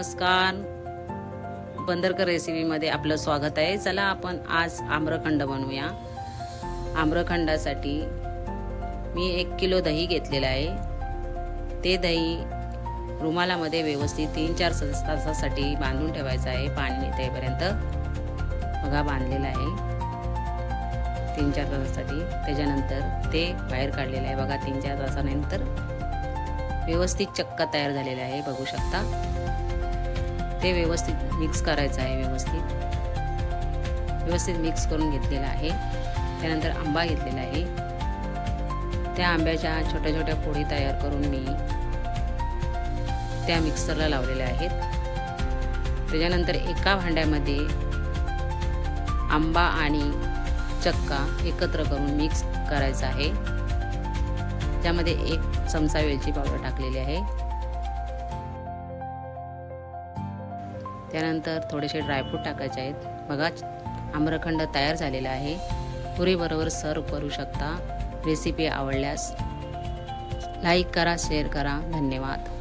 नमस्कार. बंदरकर रेसिपीमध्ये आपलं स्वागत आहे. चला आपण आज आम्रखंड बनवूया. आम्रखंडासाठी मी एक किलो दही घेतलेलं आहे. ते दही रुमालामध्ये व्यवस्थित तीन चार स- तासासाठी बांधून ठेवायचं आहे. पाणी येतेपर्यंत बघा बांधलेलं आहे. तीन चार तासासाठी. त्याच्यानंतर ते बाहेर काढलेलं आहे. बघा तीन चार तासानंतर व्यवस्थित चक्का तयार झालेला आहे. बघू शकता. ते व्यवस्थित मिक्स करायचं आहे व्यवस्थित. व्यवस्थित मिक्स करून घेतलेलं आहे. त्यानंतर आंबा घेतलेला आहे. त्या आंब्याच्या छोट्या छोट्या पोळी तयार करून मी त्या मिक्सरला लावलेल्या आहेत. त्याच्यानंतर एका भांड्यामध्ये आंबा आणि चक्का एकत्र करून मिक्स करायचा आहे. त्यामध्ये एक चमचा वेलची पावडर टाकलेली आहे. त्यानंतर थोडेसे ड्रायफ्रूट टाकायचे आहेत. बघा आम्रखंड तयार झालेला आहे. पुरीबरोबर सर्व करू शकता. रेसिपी आवडल्यास लाईक करा शेअर करा. धन्यवाद.